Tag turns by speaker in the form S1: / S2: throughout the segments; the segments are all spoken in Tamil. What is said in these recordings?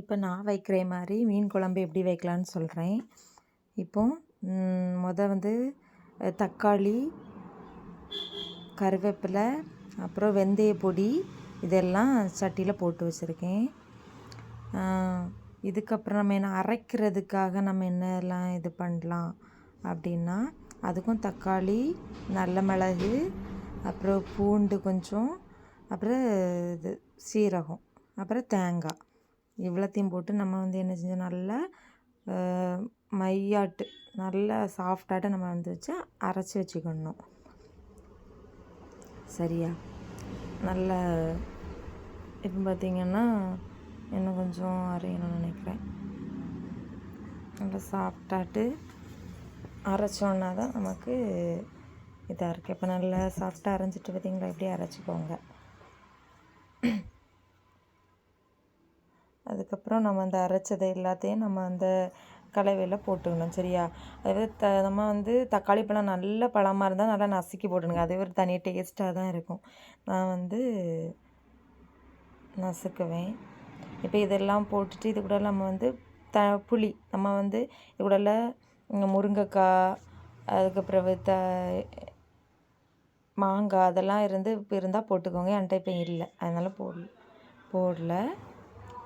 S1: இப்போ நான் வைக்கிற மாதிரி மீன் குழம்பு எப்படி வைக்கலான்னு சொல்கிறேன். இப்போ மொதல் வந்து தக்காளி கருவேப்பிலை அப்புறம் வெந்தய பொடி இதெல்லாம் சட்டியில் போட்டு வச்சுருக்கேன். இதுக்கப்புறம் நம்ம என்ன அரைக்கிறதுக்காக நம்ம என்னெல்லாம் இது பண்ணலாம் அப்படின்னா அதுக்கும் தக்காளி நல்ல மிளகு அப்புறம் பூண்டு கொஞ்சம் அப்புறம் இது சீரகம் அப்புறம் தேங்காய். இவ்வளோத்தையும் போட்டு நம்ம வந்து என்ன செஞ்சோம்? நல்லா மையாட்டு நல்லா சாஃப்டாட்ட நம்ம வந்து வச்சு அரைச்சி வச்சுக்கணும். சரியா? நல்ல இப்போ பார்த்திங்கன்னா இன்னும் கொஞ்சம் அரையணும்னு நினைக்கிறேன். நல்லா சாஃப்டாட்டு அரைச்சோன்னா தான் நமக்கு இதாக இருக்குது இப்போ நல்லா சாஃப்டாக அரைஞ்சிட்டு பார்த்திங்களா இப்படி அரைச்சிக்கோங்க. அதுக்கப்புறம் நம்ம அந்த அரைச்சதை எல்லாத்தையும் நம்ம அந்த கலவையில் போட்டுக்கணும் சரியா? அதே த நம்ம வந்து தக்காளி பழம் நல்ல பழமாக இருந்தால் நல்லா நசுக்கி போட்டுடுங்க அது ஒரு தனி டேஸ்ட்டாக தான் இருக்கும். நான் வந்து நசுக்குவேன். இப்போ இதெல்லாம் போட்டுட்டு இது கூட நம்ம வந்து த புளி. நம்ம வந்து இது கூடல முருங்கைக்காய் அதுக்கப்புறம் த மாங்காய் அதெல்லாம் இருந்து இப்போ இருந்தால் போட்டுக்கோங்க. என்கிட்ட இப்போ இல்லை. அதனால் போடல. போடல.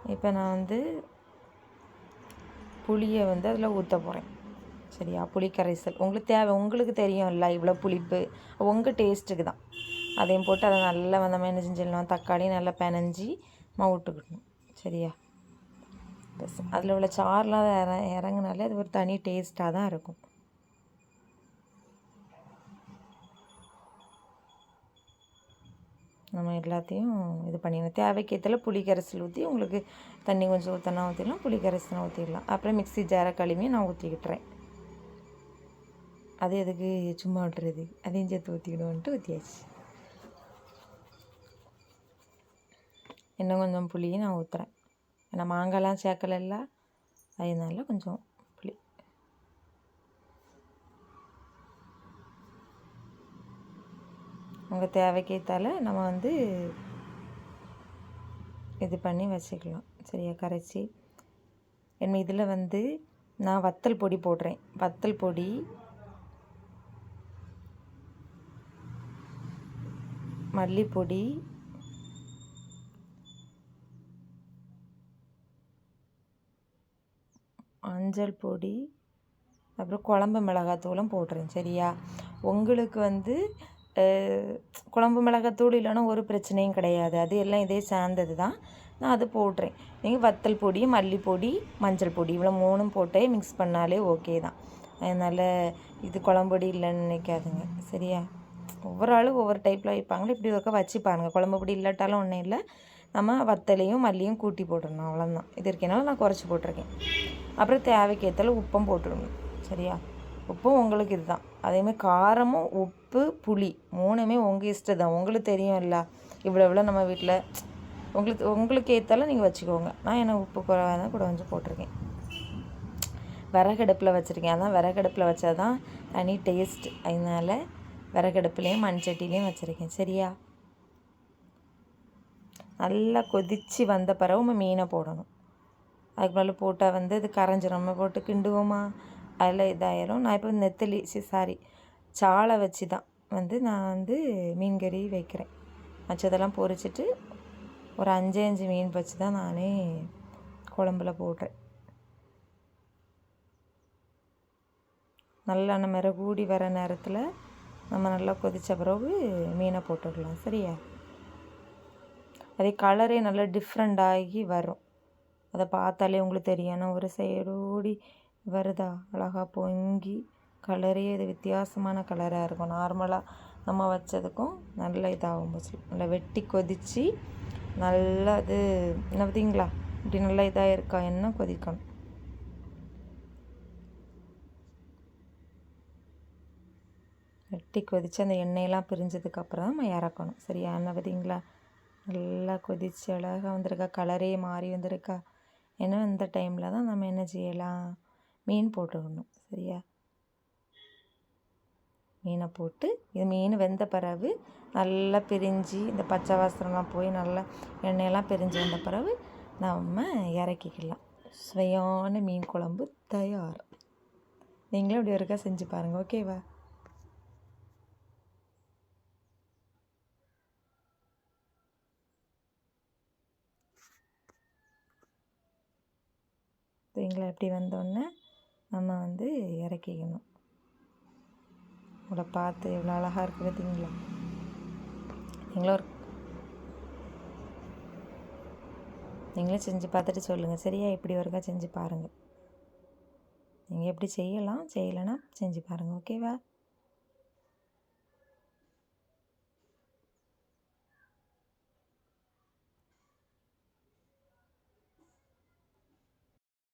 S1: இப்போ நான் வந்து புளியை வந்து அதில் ஊற்ற போகிறேன். சரியா? புளி கரைசல் உங்களுக்கு தேவை உங்களுக்கு தெரியும்ல இவ்வளோ புளிப்பு. உங்கள் டேஸ்ட்டுக்கு தான். அதையும் போட்டு அதை நல்லா வந்து என்ன செஞ்சிடலாம்? தக்காளி நல்லா பினஞ்சி மவுட்டுக்கிடணும் சரியா? அதில் உள்ள சாறுலாம் இற இறங்குனாலே அது ஒரு தனி டேஸ்ட்டாக தான் இருக்கும். நம்ம எல்லாத்தையும் இது பண்ணிடணும். தேவைக்கேற்றல புளி கரைசல் ஊற்றி உங்களுக்கு தண்ணி கொஞ்சம் ஊற்றினா ஊற்றிடலாம் புளி கரைசல் ஊற்றிடலாம் அப்புறம் மிக்ஸி ஜாரை கழுவி நான் ஊற்றிக்கிட்டுறேன் அது எதுக்கு? சும்மா விட்டுறது. அதையும் சேர்த்து ஊற்றிக்கிடுவோன்ட்டு ஊற்றியாச்சு இன்னும் கொஞ்சம் புளியும் நான் ஊற்றுறேன் ஏன்னா மாங்காய்லாம் சேர்க்கலைல்ல அதனால கொஞ்சம் புளி உங்கள் தேவைக்கேற்றால நம்ம வந்து இது பண்ணி வச்சுக்கலாம். சரியா? கரைச்சி. என்ன இதில் வந்து நான் வத்தல் பொடி போடுறேன். வத்தல் பொடி மல்லிப்பொடி மஞ்சள் பொடி அப்புறம் குழம்பு மிளகாத்தூளும் போடுறேன். சரியா? உங்களுக்கு வந்து குழம்பு மிளகாத்தூள் இல்லைன்னா ஒரு பிரச்சனையும் கிடையாது. அது எல்லாம் இதே சேர்ந்தது தான். நான் அது போடுறேன் நீங்கள் வத்தல் பொடி மல்லிப்பொடி மஞ்சள் பொடி இவ்வளோ மூணும் போட்டே மிக்ஸ் பண்ணாலே ஓகே தான். அதனால் இது குழம்பொடி இல்லைன்னு நினைக்காதுங்க. சரியா? ஒவ்வொரு ஆளும் ஒவ்வொரு டைப்பில் வைப்பாங்களே. இப்படி ஒருக்க வச்சு பாருங்கள் குழம்பு பொடி இல்லாட்டாலும் ஒன்றும் இல்லை. நம்ம வத்தலையும் மல்லியும் கூட்டி போட்டுடணும் அவ்வளோதான் இது இருக்கனால நான் குறைச்சி போட்டிருக்கேன். அப்புறம் தேவைக்கேற்றால உப்பும் போட்டுடணும். சரியா? உப்பும் உங்களுக்கு இதுதான். அதேமாதிரி காரமும் உப்பு புளி மூணுமே உங்கள் இஷ்டம் தான் உங்களுக்கு தெரியும்ல. இவ்வளோ இவ்வளோ நம்ம வீட்டில் உங்களுக்கு உங்களுக்கு ஏற்றாலும் நீங்கள் வச்சுக்கோங்க. நான் என்ன உப்பு குறைவாக தான் கூட கொஞ்சம் போட்டிருக்கேன். விறகடுப்பில் வச்சுருக்கேன். அதான் விறகடுப்பில் வச்சா தான் தனி டேஸ்ட் அதனால விறகடுப்புலேயும் மண் சட்டிலையும் வச்சுருக்கேன். சரியா? நல்லா கொதித்து வந்த பிறகு நம்ம மீனை போடணும். அதுக்கு மேலே போட்டால் வந்து அது கரைஞ்சிரும். நம்ம போட்டு கிண்டுவோமா? அதில் இதாயிரும். நான் இப்போ நெத்தலி சி சாரி சாலை வச்சு தான் வந்து நான் வந்து மீன் கறி வைக்கிறேன். மற்றதெல்லாம் பொரிச்சிட்டு ஒரு அஞ்சு அஞ்சு மீன் வச்சு தான் நானே குழம்புல போடுறேன். நல்லா நம்ம கூடி வர நேரத்தில் நம்ம நல்லா கொதித்த பிறகு மீனை போட்டுடலாம். சரியா? அதே கலரே நல்லா டிஃப்ரெண்ட் ஆகி வரும். அதை பார்த்தாலே உங்களுக்கு தெரியும். ஆனால் ஒரு சைடு ஓடி வருதா? அழகாக பொங்கி கலரே இது வித்தியாசமான கலராக இருக்கும். நார்மலாக நம்ம வச்சதுக்கும் நல்ல இதாகும். போச்சு நல்லா வெட்டி கொதித்து நல்லா இது என்ன பார்த்தீங்களா? இப்படி நல்லா இதாக இருக்கா? என்ன கொதிக்கணும் வெட்டி கொதித்து அந்த எண்ணெயெல்லாம் பிரிஞ்சதுக்கப்புறம் நம்ம இறக்கணும். சரியா? என்ன பார்த்தீங்களா? நல்லா கொதித்து அழகாக வந்திருக்கா. கலரே மாறி வந்திருக்கா. ஏன்னா இந்த டைமில் தான் நம்ம என்ன செய்யலாம்? மீன் போட்டுக்கணும் சரியா? மீனை போட்டு இது மீன் வெந்த பிறகு நல்லா பிரிஞ்சு இந்த பச்சை வாசனெலாம் போய் நல்லா எண்ணெயெல்லாம் பிரிஞ்சு வந்த பிறகு நம்ம இறக்கிக்கலாம். சுவையான மீன் குழம்பு தயார். நீங்களும் இப்படி ஒருக்கா செஞ்சு பாருங்கள் ஓகேவா? எங்களை எப்படி வந்தோடனே நம்ம வந்து இறக்கிக்கணும். உங்களை பார்த்து எவ்வளோ அழகாக இருக்குது பார்த்தீங்களா நீங்களும் ஒரு நீங்களும் செஞ்சு பார்த்துட்டு சொல்லுங்கள் சரியா? இப்படி ஒருக்கா செஞ்சு பாருங்கள் நீங்கள் எப்படி செய்யலாம் செய்யலைன்னா செஞ்சு பாருங்கள் ஓகேவா?